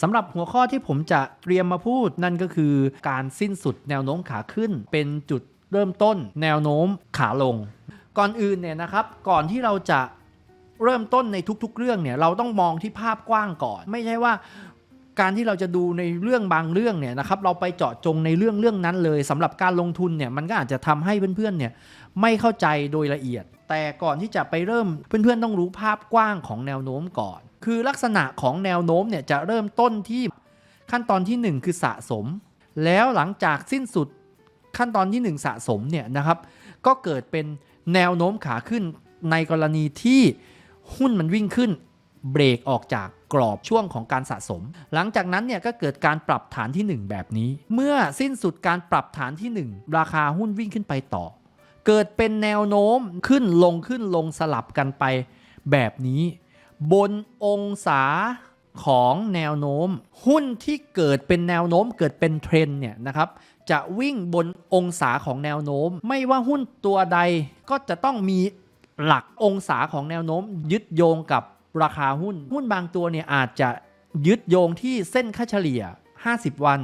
สำหรับหัวข้อที่ผมจะเตรียมมาพูดนั่นก็คือการสิ้นสุดแนวโน้มขาขึ้น เป็นจุดเริ่มต้นแนวโน้มขาลง ก่อนอื่นเนี่ยนะครับ ก่อนที่เราจะเริ่มต้นในทุกๆ เรื่องเนี่ยเราต้องมองที่ภาพกว้างก่อน ไม่ใช่ว่าการที่เราจะดูในเรื่องบางเรื่องเนี่ยนะครับเราไปเจาะจงในเรื่องเรื่องนั้นเลยสำหรับการลงทุนเนี่ยมันก็อาจจะทำให้เพื่อนๆเนี่ยไม่เข้าใจโดยละเอียด แต่ก่อนที่จะไปเริ่มเพื่อนๆต้องรู้ภาพกว้างของแนวโน้มก่อน คือลักษณะของแนวโน้มเนี่ยจะเริ่มต้นที่ขั้นตอนที่ 1 คือสะสม แล้วหลังจากสิ้นสุดขั้นตอนที่ 1 สะสมเนี่ยนะครับ ก็เกิดเป็นแนวโน้มขาขึ้นในกรณีที่หุ้นมันวิ่งขึ้นเบรกออกจากกรอบช่วงของการสะสม หลังจากนั้นเนี่ยก็เกิดการปรับฐานที่ 1 แบบนี้ เมื่อสิ้นสุดการปรับฐานที่ 1 ราคาหุ้นวิ่งขึ้นไปต่อ เกิดเป็นแนวโน้มขึ้นลงขึ้นลงสลับกันไปแบบนี้ บนองศาของแนวโน้ม หุ้นที่เกิดเป็นแนวโน้มเกิดเป็นเทรนเนี่ยนะครับจะวิ่งบนองศาของแนวโน้ม ไม่ว่าหุ้นตัวใดก็จะต้องมีหลักองศาของแนวโน้ม ยึดโยงกับราคาหุ้น หุ้นบางตัวเนี่ยอาจจะยึดโยงที่เส้นค่าเฉลี่ย 50 วัน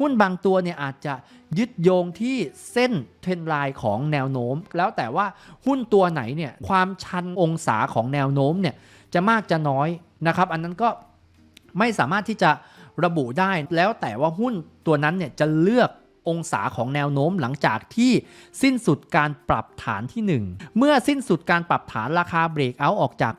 หุ้นบางตัวเนี่ยอาจจะยึดโยงที่เส้นเทรนไลน์ของแนวโน้ม แล้วแต่ว่าหุ้นตัวไหนเนี่ยความชันองศาของแนวโน้มเนี่ย จะมากจะน้อยนะครับ อันนั้นก็ไม่สามารถที่จะระบุได้แล้วแต่ว่าหุ้นตัวนั้นเนี่ยจะเลือกองศาของแนวโน้มหลังจากที่สิ้นสุดการปรับฐานที่ 1 เมื่อสิ้นสุดการปรับฐานราคาเบรกเอาท์ออกจาก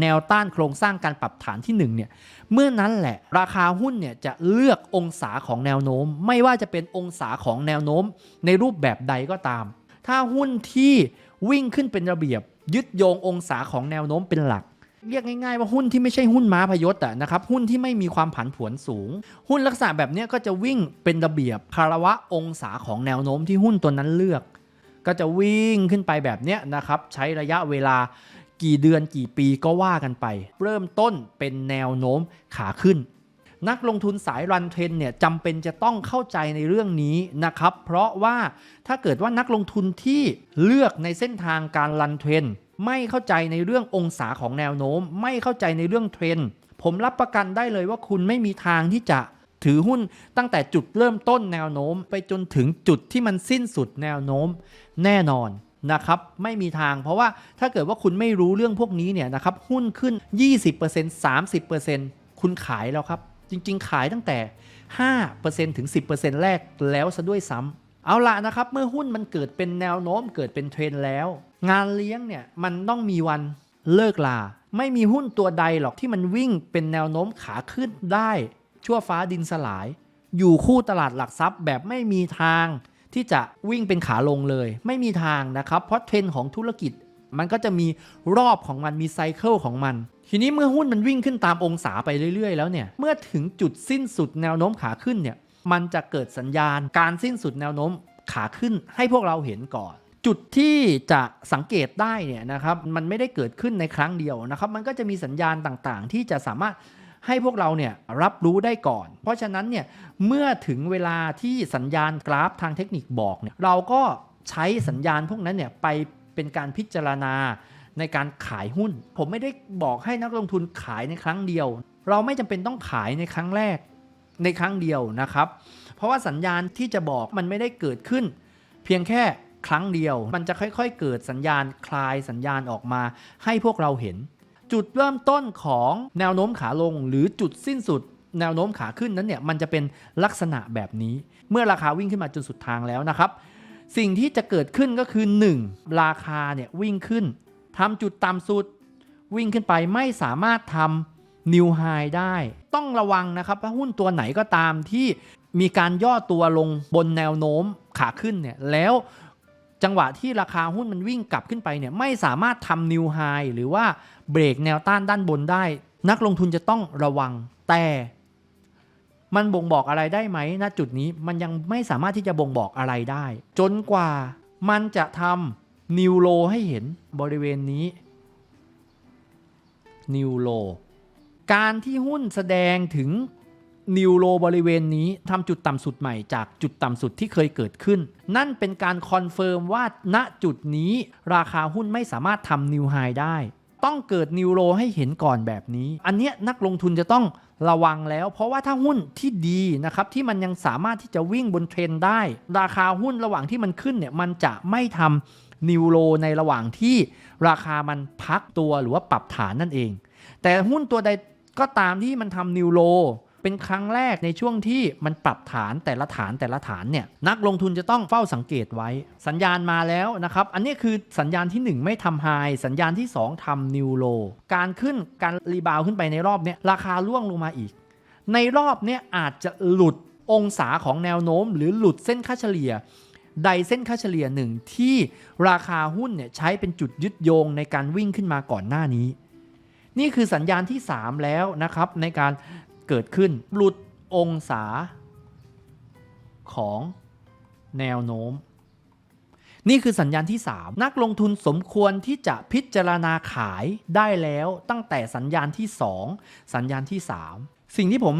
แนวต้านโครงสร้างการปรับฐานที่1เนี่ยเมื่อนั้นแหละราคาหุ้นเนี่ยจะเลือกองศาของแนวโน้ม ไม่ว่าจะเป็นองศาของแนวโน้ม ในรูปแบบใดก็ตาม ถ้าหุ้นที่วิ่งขึ้นเป็นระเบียบยึดโยงองศาของแนวโน้มเป็นหลัก เรียกง่ายๆว่าหุ้นที่ไม่ใช่หุ้นม้าพยศอะนะครับ หุ้นที่ไม่มีความผันผวนสูง หุ้นลักษณะแบบนี้ก็จะวิ่งเป็นระเบียบภาระวะองศาของแนวโน้มที่หุ้นตัวนั้นเลือก ก็จะวิ่งขึ้นไปแบบนี้นะครับ ใช้ระยะเวลากี่เดือนกี่ปีก็ว่ากันไป เริ่มต้นเป็นแนวโน้มขาขึ้น นักลงทุนสายรันเทรนเนี่ยจำเป็นจะต้องเข้าใจในเรื่องนี้นะครับ เพราะว่าถ้าเกิดว่านักลงทุนที่เลือกในเส้นทางการรันเทรน ไม่เข้าใจในเรื่ององศาของแนวโน้ม ไม่เข้าใจในเรื่องเทรนผมรับประกันได้เลยว่าคุณไม่มีทางที่จะถือหุ้นตั้งแต่จุดเริ่มต้นแนวโน้ม ไปจนถึงจุดที่มันสิ้นสุดแนวโน้มแน่นอนนะครับไม่มีทางเพราะว่าถ้าเกิดว่าคุณไม่รู้เรื่องพวกนี้เนี่ยนะครับหุ้นขึ้น 20% 30%คุณขายแล้วครับ จริง ๆ ขายตั้งแต่ 5%ถึง 10%แรกแล้วซะด้วยซ้ำเอาละนะครับ เมื่อหุ้นมันเกิดเป็นแนวโน้มเกิดเป็นเทรนแล้ว งานเลี้ยงเนี่ยมันต้องมีวันเลิกลา ไม่มีหุ้นตัวใดหรอกที่มันวิ่งเป็นแนวโน้มขาขึ้นได้ ชั่วฟ้าดินสลาย อยู่คู่ตลาดหลักทรัพย์แบบไม่มีทาง ที่จะวิ่งเป็นขาลงเลย ไม่มีทางนะครับ เพราะเทรนด์ของธุรกิจ มันก็จะมีรอบของมันมีไซเคิลของมัน ทีนี้เมื่อหุ้นมันวิ่งขึ้นตามองศาไปเรื่อยๆ แล้วเนี่ยเมื่อถึงจุดสิ้นสุดแนวโน้มขาขึ้นเนี่ยมันจะเกิดสัญญาณการสิ้นสุดแนวโน้มขาขึ้นให้พวกเราเห็นก่อน จุดที่จะสังเกตได้เนี่ยนะครับมันไม่ได้เกิดขึ้นในครั้งเดียวนะครับ มันก็จะมีสัญญาณต่างๆ ที่จะสามารถให้พวกเราเนี่ยรับรู้ได้ก่อน เพราะฉะนั้นเนี่ยเมื่อถึงเวลาที่สัญญาณกราฟทางเทคนิคบอกเนี่ยเราก็ใช้สัญญาณพวกนั้นเนี่ยไปเป็นการพิจารณาในการขายหุ้น ผมไม่ได้บอกให้นักลงทุนขายในครั้งเดียว เราไม่จำเป็นต้องขายในครั้งแรกในครั้งเดียวนะครับ เพราะว่าสัญญาณที่จะบอกมันไม่ได้เกิดขึ้น เพียงแค่ ครั้งเดียว มันจะค่อยๆ เกิดสัญญาณคลายสัญญาณออกมา ให้พวกเราเห็น จุดเริ่มต้นของแนวโน้มขาลง หรือจุดสิ้นสุดแนวโน้มขาขึ้นนั้นเนี่ยมันจะเป็นลักษณะแบบนี้ เมื่อราคาวิ่งขึ้นมาจนสุดทางแล้วนะครับ สิ่งที่จะเกิดขึ้นก็คือ 1. ราคาเนี่ยวิ่งขึ้นทำจุดต่ำสุด วิ่งขึ้นไปไม่สามารถทำนิวไฮได้ ต้องระวังนะครับว่าหุ้นตัวไหนก็ตามที่มีการย่อตัวลงบนแนวโน้มขาขึ้นเนี่ยแล้ว จังหวะที่ราคาหุ้นมันวิ่งกลับขึ้นไปเนี่ยไม่สามารถทำนิวไฮหรือว่าเบรกแนวต้านด้านบนได้ นักลงทุนจะต้องระวังแต่มันบ่งบอกอะไรได้ไหมณจุดนี้มันยังไม่สามารถที่จะบ่งบอกอะไรได้ จนกว่ามันจะทำนิวโลให้เห็นบริเวณนี้นิวโลการที่หุ้นแสดงถึง นิวโลบริเวณนี้ทำจุดต่ำสุดใหม่จากจุดต่ำสุดที่เคยเกิดขึ้น นั่นเป็นการคอนเฟิร์มว่าณจุดนี้ราคาหุ้นไม่สามารถทำนิวไฮได้ ต้องเกิดนิวโลให้เห็นก่อนแบบนี้ อันเนี้ยนักลงทุนจะต้องระวังแล้ว เพราะว่าถ้าหุ้นที่ดีนะครับที่มันยังสามารถที่จะวิ่งบนเทรนได้ ราคาหุ้นระหว่างที่มันขึ้นเนี่ยมันจะไม่ทำนิวโลในระหว่างที่ราคามันพักตัวหรือว่าปรับฐานนั่นเอง แต่หุ้นตัวใดก็ตามที่มันทำนิวโล เป็นครั้งแรกในช่วงที่มันปรับฐานแต่ละฐานแต่ละฐานเนี่ยนักลงทุนจะต้องเฝ้าสังเกตไว้ สัญญาณมาแล้วนะครับ อันนี้คือสัญญาณที่ 1 ไม่ทำไฮสัญญาณที่ 2ทำนิวโลการขึ้นการรีบาวขึ้นไปในรอบเนี้ยราคาร่วงลงมาอีก ในรอบเนี้ยอาจจะหลุดองศาของแนวโน้ม หรือหลุดเส้นค่าเฉลี่ยใดเส้นค่าเฉลี่ยหนึ่งที่ราคาหุ้นเนี่ยใช้เป็นจุดยึดโยงในการวิ่งขึ้นมาก่อนหน้านี้ นี่คือสัญญาณที่ 3 แล้วนะครับในการ เกิดขึ้น หลุดองศาของแนวโน้ม นี่คือสัญญาณที่ 3 นักลงทุนสมควรที่จะพิจารณาขายได้แล้วตั้งแต่สัญญาณที่ 2 สัญญาณที่ 3 สิ่งที่ผม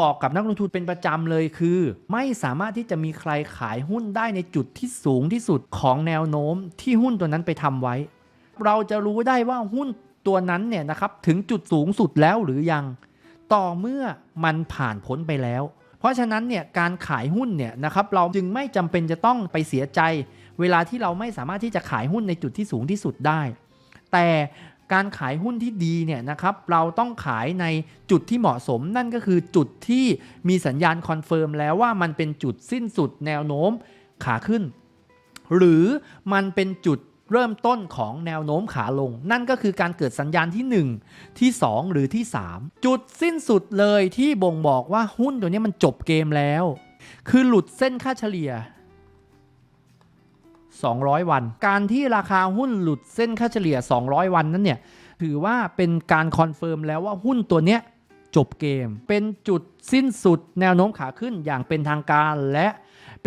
บอกกับนักลงทุนเป็นประจำเลยคือ ไม่สามารถที่จะมีใครขายหุ้นได้ในจุดที่สูงที่สุดของแนวโน้มที่หุ้นตัวนั้นไปทำไว้ เราจะรู้ได้ว่าหุ้นตัวนั้นเนี่ยนะครับถึงจุดสูงสุดแล้วหรือยัง ต่อเมื่อมันผ่านพ้นไปแล้ว เพราะฉะนั้นเนี่ยการขายหุ้นเนี่ยนะครับเราจึงไม่จำเป็นจะต้องไปเสียใจ เวลาที่เราไม่สามารถที่จะขายหุ้นในจุดที่สูงที่สุดได้ แต่การขายหุ้นที่ดีเนี่ยนะครับเราต้องขายในจุดที่เหมาะสม นั่นก็คือจุดที่มีสัญญาณคอนเฟิร์มแล้วว่ามันเป็นจุดสิ้นสุดแนวโน้มขาขึ้น หรือมันเป็นจุด เริ่มต้นของแนวโน้มขาลง นั่นก็คือการเกิดสัญญาณที่ 1 ที่ 2 หรือที่ 3 จุดสิ้นสุดเลยที่บ่งบอกว่าหุ้นตัวนี้มันจบเกมแล้ว คือหลุดเส้นค่าเฉลี่ย 200 วัน การที่ราคาหุ้นหลุดเส้นค่าเฉลี่ย 200 วันนั้นเนี่ยถือว่าเป็นการคอนเฟิร์มแล้วว่าหุ้นตัวเนี้ยจบเกม เป็นจุดสิ้นสุดแนวโน้มขาขึ้นอย่างเป็นทางการและ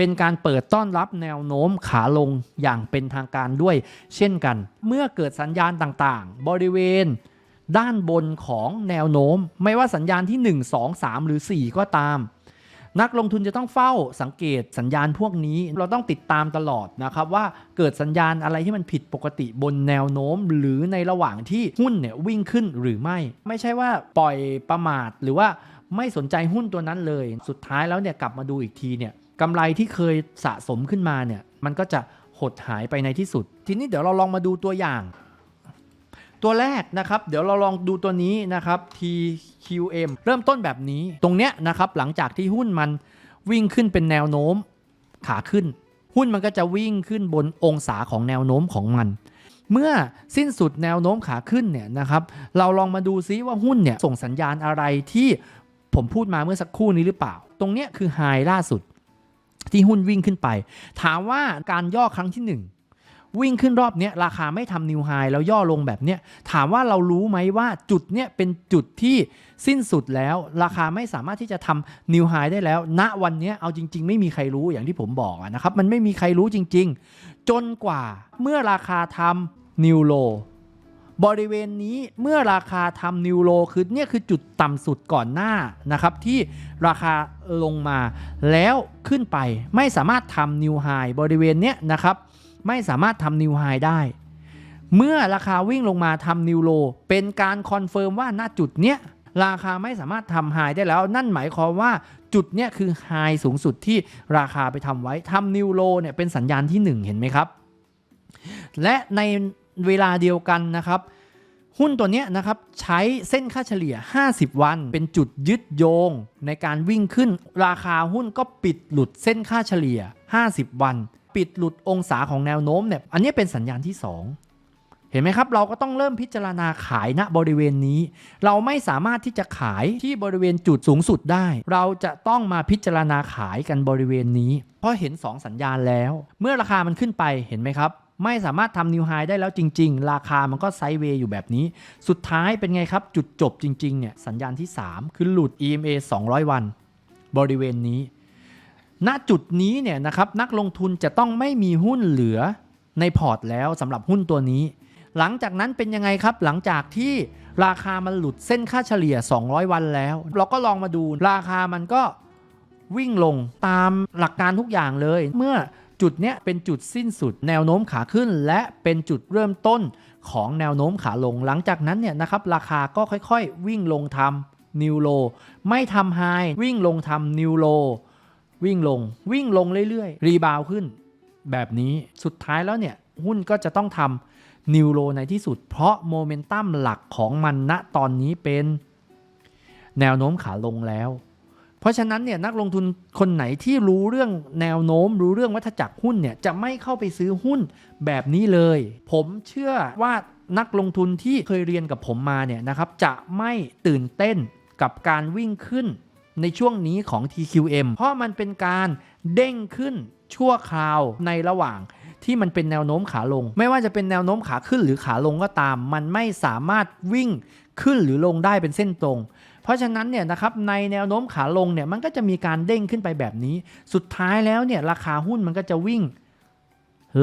เป็นการเปิดต้อนรับแนวโน้มขาลงอย่างเป็นทางการด้วย เช่นกัน เมื่อเกิดสัญญาณต่างๆ บริเวณ ด้านบนของแนวโน้ม ไม่ว่าสัญญาณที่ 1 2 3 หรือ 4 ก็ตาม นักลงทุนจะต้องเฝ้าสังเกตสัญญาณพวกนี้เราต้องติดตามตลอดนะครับว่าเกิดสัญญาณอะไรที่มันผิดปกติบนแนวโน้ม หรือในระหว่างที่หุ้นเนี่ยวิ่งขึ้นหรือไม่ ไม่ใช่ว่าปล่อยประมาทหรือว่าไม่สนใจหุ้นตัวนั้นเลย สุดท้ายแล้วเนี่ยกลับมาดูอีกทีเนี่ย กำไรที่เคยสะสมขึ้นมาเนี่ยมันก็จะหดหายไปในที่สุด ทีนี้เดี๋ยวเราลองมาดูตัวอย่าง ตัวแรกนะครับ เดี๋ยวเราลองดูตัวนี้นะครับ TQM เริ่มต้นแบบนี้ตรงเนี้ยนะครับหลังจากที่หุ้นมันวิ่งขึ้นเป็นแนวโน้มขาขึ้น หุ้นมันก็จะวิ่งขึ้นบนองศาของแนวโน้มของมัน เมื่อสิ้นสุดแนวโน้มขาขึ้นเนี่ยนะครับ เราลองมาดูซิว่าหุ้นเนี่ยส่งสัญญาณอะไรที่ผมพูดมาเมื่อสักครู่นี้หรือเปล่า ตรงเนี้ยคือไฮล่าสุด ที่หุ้นวิ่งขึ้นไป ถามว่าการย่อครั้งที่ 1 วิ่งขึ้นรอบเนี้ยราคาไม่ทำนิวไฮแล้วย่อลงแบบเนี้ยถามว่าเรารู้ไหมว่าจุดเนี้ยเป็นจุดที่สิ้นสุดแล้ว ราคาไม่สามารถที่จะทำนิวไฮได้แล้ว ณวันเนี้ยเอาจริง ๆ ไม่มีใครรู้อย่างที่ผมบอกนะครับมันไม่มีใครรู้จริง ๆ จนกว่าเมื่อราคาทำนิวโล บริเวณนี้เมื่อราคาทำนิวโลคือเนี่ยคือจุดต่ำสุดก่อนหน้านะครับ ที่ราคาลงมาแล้วขึ้นไปไม่สามารถทำนิวไฮบริเวณเนี้ยนะครับ ไม่สามารถทำนิวไฮได้ เมื่อราคาวิ่งลงมาทำนิวโลเป็นการคอนเฟิร์มว่าณจุดเนี้ยราคาไม่สามารถทำไฮได้แล้ว นั่นหมายความว่าจุดเนี้ยคือไฮสูงสุดที่ราคาไปทำไว้ทำนิวโลเนี่ยเป็นสัญญาณที่ 1 เห็นไหมครับ และในเวลาเดียวกันนะครับ หุ้นตัวนี้นะครับใช้เส้นค่าเฉลี่ย 50 วัน เป็นจุดยึดโยงในการวิ่งขึ้น ราคาหุ้นก็ปิดหลุดเส้นค่าเฉลี่ย 50 วัน ปิดหลุดองศาของแนวโน้มเนี่ยอันนี้เป็นสัญญาณที่ 2เห็นไหมครับ เราก็ต้องเริ่มพิจารณาขายณบริเวณนี้ เราไม่สามารถที่จะขายที่บริเวณจุดสูงสุดได้ เราจะต้องมาพิจารณาขายกันบริเวณนี้ เพราะเห็น 2 สัญญาณแล้ว เมื่อราคามันขึ้นไปเห็นไหมครับ ไม่สามารถทำนิวไฮได้แล้วจริง ๆ ราคามันก็ไซด์เวย์อยู่แบบนี้ สุดท้ายเป็นไงครับ จุดจบจริง ๆ เนี่ย สัญญาณที่ 3 คือหลุด EMA 200 วัน บริเวณนี้ ณจุดนี้เนี่ยนะครับนักลงทุนจะต้องไม่มีหุ้นเหลือในพอร์ตแล้วสำหรับหุ้นตัวนี้ หลังจากนั้นเป็นยังไงครับ หลังจากที่ราคามันหลุดเส้นค่าเฉลี่ย 200 วันแล้ว เราก็ลองมาดูราคามันก็วิ่งลงตามหลักการทุกอย่างเลย เมื่อ จุดเนี้ยเป็นจุดสิ้นสุดแนวโน้มขาขึ้น และเป็นจุดเริ่มต้นของแนวโน้มขาลง หลังจากนั้นเนี่ยนะครับราคาก็ค่อยๆ วิ่งลงทำนิวโลไม่ทำไฮวิ่งลงทำนิวโลวิ่งลงวิ่งลงเรื่อยๆ รีบาวขึ้น แบบนี้สุดท้ายแล้วเนี่ยหุ้นก็จะต้องทำนิวโลในที่สุด เพราะโมเมนตัมหลักของมันณตอนนี้เป็น แนวโน้มขาลงแล้ว เพราะฉะนั้นเนี่ยนักลงทุนคนไหนที่รู้เรื่องแนวโน้ม รู้เรื่องวัฏจักรหุ้นเนี่ยจะไม่เข้าไปซื้อหุ้นแบบนี้เลย ผมเชื่อว่านักลงทุนที่เคยเรียนกับผมมาเนี่ยนะครับจะไม่ตื่นเต้นกับการวิ่งขึ้นในช่วงนี้ของ TQM เพราะมันเป็นการเด้งขึ้นชั่วคราวในระหว่างที่มันเป็นแนวโน้มขาลง ไม่ว่าจะเป็นแนวโน้มขาขึ้นหรือขาลงก็ตาม มันไม่สามารถวิ่งขึ้นหรือลงได้เป็นเส้นตรง ราะฉะนั้นเนี่ยนะครับในแนวโน้มขาลงเนี่ยมันก็จะมีการเด้งขึ้นไปแบบนี้ สุดท้ายแล้วเนี่ยราคาหุ้นมันก็จะวิ่ง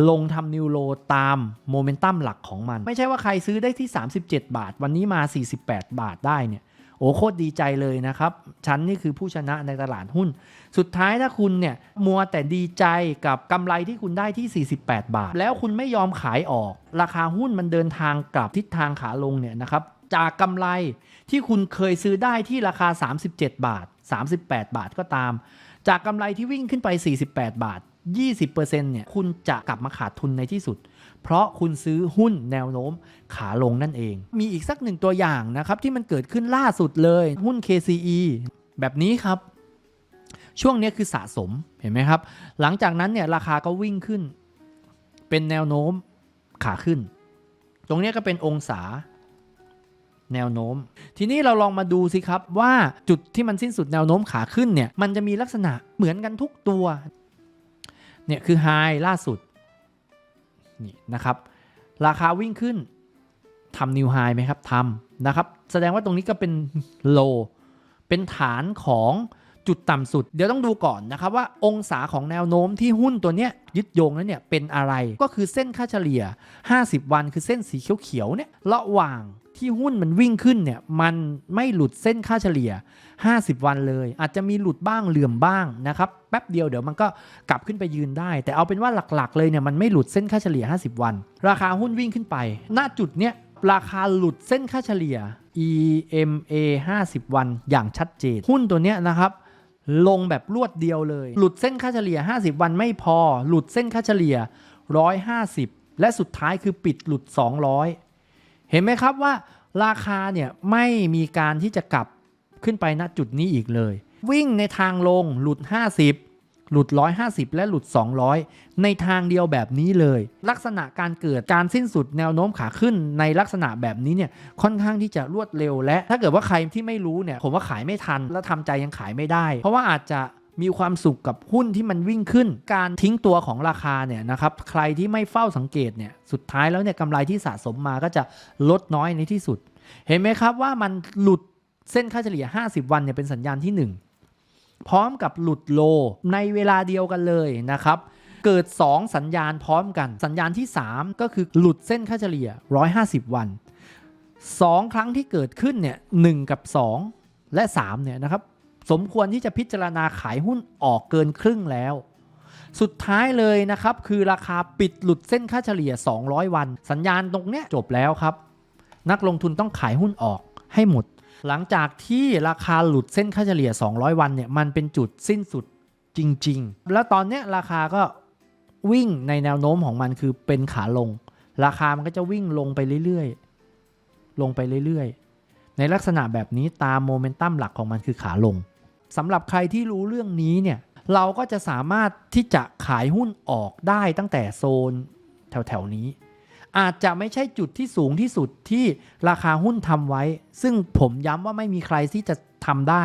ลงทำนิวโลตามโมเมนตัมหลักของมัน ไม่ใช่ว่าใครซื้อได้ที่ 37 บาท วันนี้มา 48 บาทได้เนี่ยโอ้โคตรดีใจเลยนะครับฉันนี่คือผู้ชนะในตลาดหุ้น สุดท้ายถ้าคุณเนี่ยมัวแต่ดีใจกับกำไรที่คุณได้ที่ 48 บาท แล้วคุณไม่ยอมขายออก ราคาหุ้นมันเดินทางกลับทิศทางขาลงเนี่ยนะครับ จากกำไรที่คุณเคยซื้อได้ที่ราคา 37 บาท 38 บาทก็ตาม จากกำไรที่วิ่งขึ้นไป 48 บาท 20%เนี่ยคุณจะกลับมาขาดทุนในที่สุด เพราะคุณซื้อหุ้นแนวโน้มขาลงนั่นเอง มีอีกสักหนึ่งตัวอย่างนะครับที่มันเกิดขึ้นล่าสุดเลยหุ้น KCE แบบนี้ครับช่วงนี้คือสะสมเห็นไหมครับ หลังจากนั้นเนี่ยราคาก็วิ่งขึ้น เป็นแนวโน้มขาขึ้น ตรงนี้ก็เป็นองศา แนวโน้ม ทีนี้เราลองมาดูสิครับว่าจุดที่มันสิ้นสุดแนวโน้มขาขึ้นเนี่ยมันจะมีลักษณะเหมือนกันทุกตัวเนี่ยคือไฮล่าสุดนี่นะครับราคาวิ่งขึ้นทำนิวไฮไหมครับทำนะครับ แสดงว่าตรงนี้ก็เป็นโลเป็นฐานของจุดต่ำสุด เดี๋ยวต้องดูก่อนนะครับว่าองศาของแนวโน้มที่หุ้นตัวเนี้ยยึดโยงนั้นเนี่ยเป็นอะไรก็คือเส้นค่าเฉลี่ย 50 วันคือเส้นสีเขียวๆเนี่ยระหว่าง ที่หุ้นมันวิ่งขึ้นเนี่ยมันไม่หลุดเส้นค่าเฉลี่ย 50 วันเลย อาจจะมีหลุดบ้างเหลื่อมบ้างนะครับแป๊บเดียวเดี๋ยวมันก็กลับขึ้นไปยืนได้ แต่เอาเป็นว่าหลักๆ เลยเนี่ยมันไม่หลุดเส้นค่าเฉลี่ย 50 วัน ราคาหุ้นวิ่งขึ้นไป ณจุดเนี้ยราคาหลุดเส้นค่าเฉลี่ย EMA 50 วันอย่างชัดเจน หุ้นตัวเนี้ยนะครับลงแบบรวดเดียวเลย หลุดเส้นค่าเฉลี่ย 50 วันไม่พอ หลุดเส้นค่าเฉลี่ย 150 และสุดท้ายคือปิดหลุด 200 เห็นไหมครับว่าราคาเนี่ยไม่มีการที่จะกลับขึ้นไปณจุดนี้อีกเลย วิ่งในทางลงหลุด 50 หลุด 150 และหลุด 200 ในทางเดียวแบบนี้เลย ลักษณะการเกิดการสิ้นสุดแนวโน้มขาขึ้นในลักษณะแบบนี้เนี่ยค่อนข้างที่จะรวดเร็วและ ถ้าเกิดว่าใครที่ไม่รู้เนี่ยผมว่าขายไม่ทันแล้วทำใจยังขายไม่ได้ เพราะว่าอาจจะ มีความสุขกับหุ้นที่มันวิ่งขึ้น การทิ้งตัวของราคาเนี่ยนะครับใครที่ไม่เฝ้าสังเกตเนี่ยสุดท้ายแล้วเนี่ยกำไรที่สะสมมาก็จะลดน้อยในที่สุด เห็นไหมครับว่ามันหลุดเส้นค่าเฉลี่ย 50 วันเนี่ยเป็นสัญญาณที่ 1 พร้อมกับหลุดโลในเวลาเดียวกันเลยนะครับเกิด 2 สัญญาณพร้อมกัน สัญญาณที่ 3 ก็คือหลุดเส้นค่าเฉลี่ย 150 วัน 2 ครั้งที่เกิดขึ้นเนี่ย1กับ 2 และ3เนี่ยนะครับ สมควรที่จะพิจารณาขายหุ้นออกเกินครึ่งแล้ว สุดท้ายเลยนะครับ คือราคาปิดหลุดเส้นค่าเฉลี่ย 200 วัน สัญญาณตรงเนี้ยจบแล้วครับ นักลงทุนต้องขายหุ้นออกให้หมด หลังจากที่ราคาหลุดเส้นค่าเฉลี่ย 200 วันเนี่ยมันเป็นจุดสิ้นสุดจริง ๆ แล้วตอนเนี้ยราคาก็วิ่งในแนวโน้มของมันคือเป็นขาลง ราคามันก็จะวิ่งลงไปเรื่อยๆ ลงไปเรื่อยๆ ในลักษณะแบบนี้ตามโมเมนตัมหลักของมันคือขาลง สำหรับใครที่รู้เรื่องนี้เนี่ยเราก็จะสามารถที่จะขายหุ้นออกได้ตั้งแต่โซนแถวๆนี้ อาจจะไม่ใช่จุดที่สูงที่สุดที่ราคาหุ้นทำไว้ ซึ่งผมย้ำว่าไม่มีใครที่จะทำได้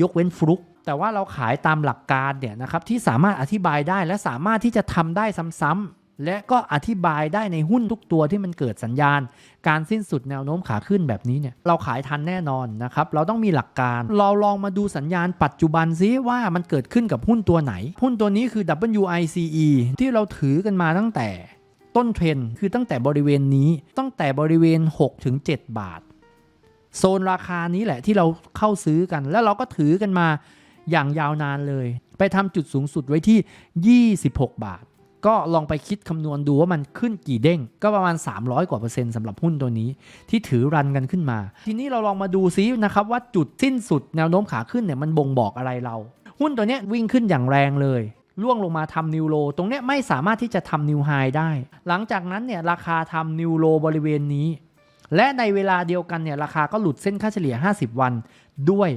ยกเว้นฟลุกแต่ว่าเราขายตามหลักการเนี่ยนะครับที่สามารถอธิบายได้และสามารถที่จะทำได้ซ้ำๆ และก็อธิบายได้ในหุ้นทุกตัวที่มันเกิดสัญญาณ การสิ้นสุดแนวโน้มขาขึ้นแบบนี้เนี่ยเราขายทันแน่นอนนะครับ เราต้องมีหลักการ เราลองมาดูสัญญาณปัจจุบันซิว่ามันเกิดขึ้นกับหุ้นตัวไหน หุ้นตัวนี้คือ WICE ที่เราถือกันมาตั้งแต่ต้นเทรนคือตั้งแต่บริเวณนี้ตั้งแต่บริเวณ 6-7 บาท โซนราคานี้แหละที่เราเข้าซื้อกัน แล้วเราก็ถือกันมาอย่างยาวนานเลย ไปทำจุดสูงสุดไว้ที่ 26 บาท ก็ลองไปคิดคำนวณดูว่ามันขึ้นกี่เด้ง ก็ประมาณ 300 กว่าเปอร์เซ็นต์สำหรับหุ้นตัวนี้ ที่ถือรันกันขึ้นมา ทีนี้เราลองมาดูซินะครับว่าจุดสิ้นสุดแนวโน้มขาขึ้นเนี่ยมันบ่งบอกอะไรเรา หุ้นตัวนี้วิ่งขึ้นอย่างแรงเลยล่วงลงมาทำนิวโลตรงเนี้ยไม่สามารถที่จะทำนิวไฮได้ หลังจากนั้นเนี่ยราคาทำนิวโลบริเวณนี้ และในเวลาเดียวกันเนี่ยราคาก็หลุดเส้นค่าเฉลี่ย 50 วันด้วย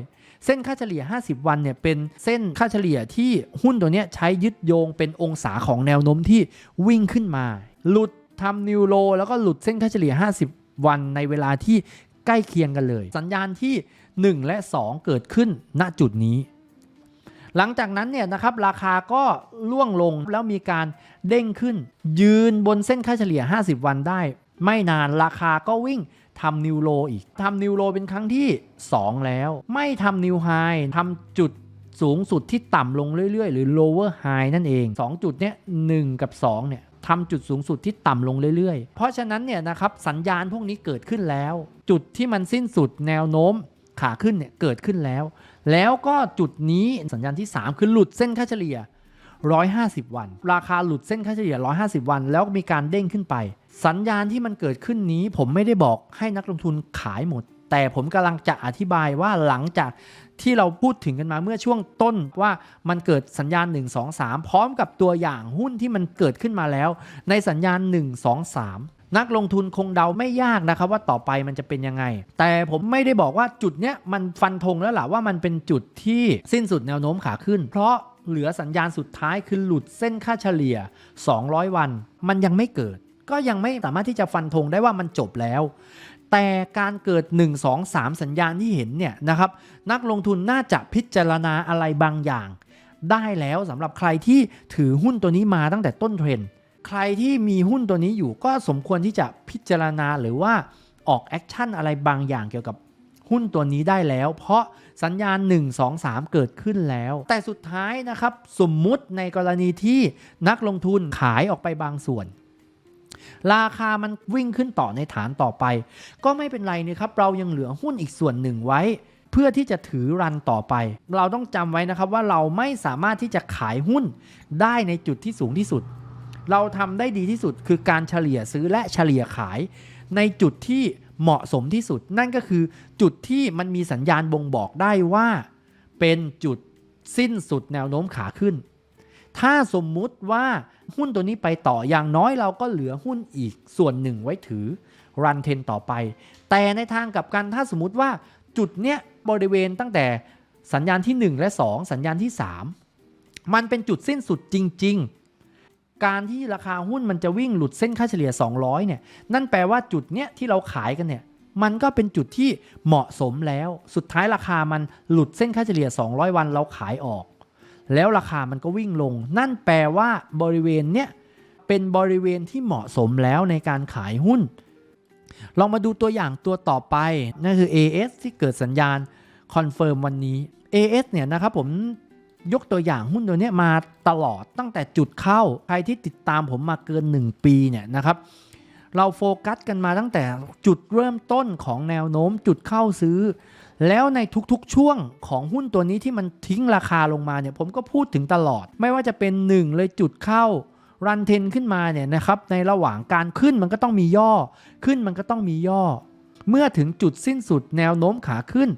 เส้นค่าเฉลี่ย 50 วันเนี่ยเป็นเส้นค่าเฉลี่ยที่หุ้นตัวเนี้ยใช้ยึดโยงเป็นองศาของแนวโน้มที่วิ่งขึ้นมา หลุดทำนิวโลแล้วก็หลุดเส้นค่าเฉลี่ย 50 วันในเวลาที่ใกล้เคียงกันเลย สัญญาณที่ 1 และ 2 เกิดขึ้นณจุดนี้ หลังจากนั้นเนี่ยนะครับราคาก็ล่วงลงแล้วมีการเด้งขึ้น ยืนบนเส้นค่าเฉลี่ย 50 วันได้ ไม่นานราคาก็วิ่ง ทำนิวโลอีกทำนิวโลเป็นครั้งที่ 2 แล้ว ไม่ทำนิวไฮทำจุดสูงสุดที่ต่ำลงเรื่อยๆ หรือ lower high นั่นเอง 2 จุดเนี้ย1กับ 2 เนี่ยทำจุดสูงสุดที่ต่ำลงเรื่อยๆ เพราะฉะนั้นเนี่ยนะครับสัญญาณพวกนี้เกิดขึ้นแล้ว จุดที่มันสิ้นสุดแนวโน้มขาขึ้นเนี่ยเกิดขึ้นแล้ว แล้วก็จุดนี้สัญญาณที่ 3 คือหลุดเส้นค่าเฉลี่ย 150 วัน ราคาหลุดเส้นค่าเฉลี่ย 150 วัน แล้วมีการเด้งขึ้นไป สัญญาณที่มันเกิดขึ้นนี้ ผมไม่ได้บอกให้นักลงทุนขายหมด แต่ผมกำลังจะอธิบายว่าหลังจากที่เราพูดถึงกันมาเมื่อช่วงต้นว่ามันเกิดสัญญาณ 1 2 3 พร้อมกับตัวอย่างหุ้นที่มันเกิดขึ้นมาแล้ว ในสัญญาณ 1 2 3นักลงทุนคงเดาไม่ยากนะครับว่าต่อไปมันจะเป็นยังไง แต่ผมไม่ได้บอกว่าจุดเนี้ยมันฟันธงแล้วล่ะว่ามันเป็นจุดที่สิ้นสุดแนวโน้มขาขึ้น เพราะ เหลือสัญญาณสุดท้ายคือหลุดเส้นค่าเฉลี่ย 200 วัน มันยังไม่เกิด ก็ยังไม่สามารถที่จะฟันธงได้ว่ามันจบแล้ว แต่การเกิด 1 2 3 สัญญาณที่เห็นเนี่ยนะครับ นักลงทุนน่าจะพิจารณาอะไรบางอย่าง ได้แล้วสำหรับใครที่ถือหุ้นตัวนี้มาตั้งแต่ต้นเทรนด์ใครที่มีหุ้นตัวนี้อยู่ก็สมควรที่จะพิจารณาหรือว่าออกแอคชั่นอะไรบางอย่างเกี่ยวกับ หุ้นตัวนี้ได้แล้ว เพราะสัญญาณ 1 2 3 เกิดขึ้นแล้ว แต่สุดท้ายนะครับ สมมุติในกรณีที่นักลงทุนขายออกไปบางส่วน ราคามันวิ่งขึ้นต่อในฐานต่อไป ก็ไม่เป็นไรนี่ครับ เรายังเหลือหุ้นอีกส่วนหนึ่งไว้ เพื่อที่จะถือรันต่อไป เราต้องจำไว้นะครับว่าเราไม่สามารถที่จะขายหุ้นได้ในจุดที่สูงที่สุด เราทำได้ดีที่สุดคือการเฉลี่ยซื้อและเฉลี่ยขายในจุดที่ เหมาะสมที่สุด นั่นก็คือจุดที่มันมีสัญญาณบ่งบอกได้ว่า เป็นจุดสิ้นสุดแนวโน้มขาขึ้น ถ้าสมมุติว่าหุ้นตัวนี้ไปต่ออย่างน้อยเราก็เหลือหุ้นอีกส่วนหนึ่งไว้ถือรันเทนต่อไป แต่ในทางกลับกันถ้าสมมติว่าจุดเนี้ยบริเวณตั้งแต่สัญญาณที่ 1 และ 2 สัญญาณที่ 3 มันเป็นจุดสิ้นสุดจริง ๆ การที่ราคาหุ้นมันจะวิ่งหลุดเส้นค่าเฉลี่ย 200 เนี่ย นั่นแปลว่าจุดเนี้ยที่เราขายกันเนี่ย มันก็เป็นจุดที่เหมาะสมแล้ว สุดท้ายราคามันหลุดเส้นค่าเฉลี่ย 200 วันเราขายออก แล้วราคามันก็วิ่งลง นั่นแปลว่าบริเวณเนี้ยเป็นบริเวณที่เหมาะสมแล้วในการขายหุ้น ลองมาดูตัวอย่างตัวต่อไปนั่นคือ AS ที่เกิดสัญญาณคอนเฟิร์มวันนี้ AS เนี่ยนะครับผม ยกตัวอย่างหุ้นตัวนี้มาตลอดตั้งแต่จุดเข้า ใครที่ติดตามผมมาเกิน 1 ปีเนี่ยนะครับเราโฟกัสกันมาตั้งแต่จุดเริ่มต้นของแนวโน้มจุดเข้าซื้อ แล้วในทุกๆช่วงของหุ้นตัวนี้ที่มันทิ้งราคาลงมาเนี่ยผมก็พูดถึงตลอด ไม่ว่าจะเป็น 1 เลยจุดเข้ารันเทนขึ้นมาเนี่ยนะครับในระหว่างการขึ้นมันก็ต้องมีย่อ ขึ้นมันก็ต้องมีย่อ เมื่อถึงจุดสิ้นสุดแนวโน้มขาขึ้น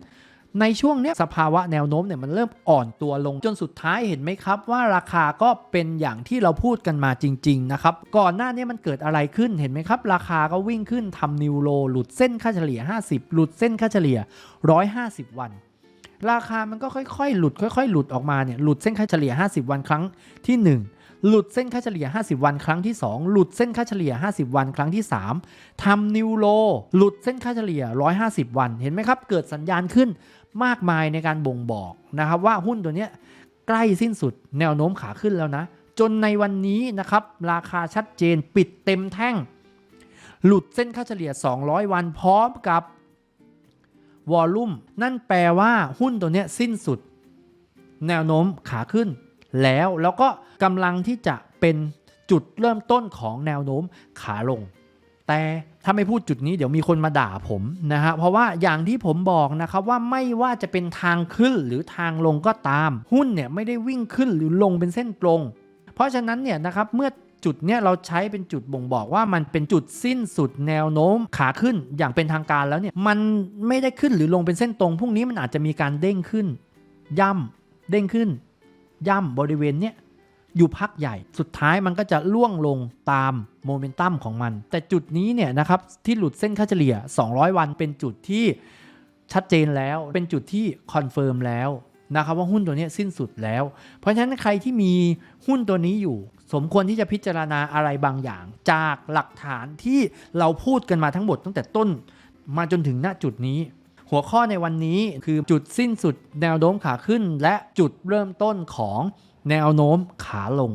ในช่วงเนี้ยสภาวะแนวโน้มเนี่ยมันเริ่มอ่อนตัวลงจนสุดท้ายเห็นไหมครับ ว่าราคาก็เป็นอย่างที่เราพูดกันมาจริง ๆ นะครับ ก่อนหน้านี้มันเกิดอะไรขึ้นเห็นไหมครับ ราคาก็วิ่งขึ้นทำนิวโลหลุดเส้นค่าเฉลี่ย 50 หลุดเส้นค่าเฉลี่ย 150 วันราคามันก็ค่อยๆ หลุดค่อยๆ หลุดออกมาเนี่ยหลุดเส้นค่าเฉลี่ย 50 วันครั้งที่ 1 หลุดเส้นค่าเฉลี่ย 50 วันครั้งที่ 2 หลุดเส้นค่าเฉลี่ย 50 วันครั้งที่ 3ทำนิวโล หลุดเส้นค่าเฉลี่ย 150 วัน เห็นไหมครับ เกิดสัญญาณขึ้น มากมายในการบ่งบอกนะครับว่าหุ้นตัวนี้ใกล้สิ้นสุดแนวโน้มขาขึ้นแล้วนะ จนในวันนี้นะครับราคาชัดเจนปิดเต็มแท่ง หลุดเส้นค่าเฉลี่ย 200 วันพร้อมกับวอลลุ่มนั่นแปลว่าหุ้นตัวนี้สิ้นสุด แนวโน้มขาขึ้น แล้วแล้วก็กำลังที่จะเป็นจุดเริ่มต้นของแนวโน้มขาลง แต่ถ้าไม่พูดจุดนี้เดี๋ยวมีคนมาด่าผมนะฮะเพราะว่าอย่างที่ผมบอกนะครับว่าไม่ว่าจะเป็นทางขึ้นหรือทางลงก็ตาม หุ้นเนี่ยไม่ได้วิ่งขึ้นหรือลงเป็นเส้นตรง เพราะฉะนั้นเนี่ยนะครับเมื่อจุดเนี้ยเราใช้เป็นจุดบ่งบอกว่ามันเป็นจุดสิ้นสุดแนวโน้มขาขึ้นอย่างเป็นทางการแล้วเนี่ยมันไม่ได้ขึ้นหรือลงเป็นเส้นตรงพรุ่งนี้มันอาจจะมีการเด้งขึ้น ย่ำเด้งขึ้น ย่ำบริเวณเนี้ย อยู่พักใหญ่ สุดท้ายมันก็จะล่วงลงตามโมเมนตัมของมัน แต่จุดนี้เนี่ยนะครับที่หลุดเส้นค่าเฉลี่ย 200 วันเป็นจุดที่ชัดเจนแล้ว เป็นจุดที่คอนเฟิร์มแล้วนะครับว่าหุ้นตัวนี้สิ้นสุดแล้ว เพราะฉะนั้นใครที่มีหุ้นตัวนี้อยู่ สมควรที่จะพิจารณาอะไรบางอย่าง จากหลักฐานที่เราพูดกันมาทั้งหมดตั้งแต่ต้นมาจนถึงณจุดนี้ หัวข้อในวันนี้คือจุดสิ้นสุดแนวโน้มขาขึ้น และจุดเริ่มต้นของ แนวโน้มขาลง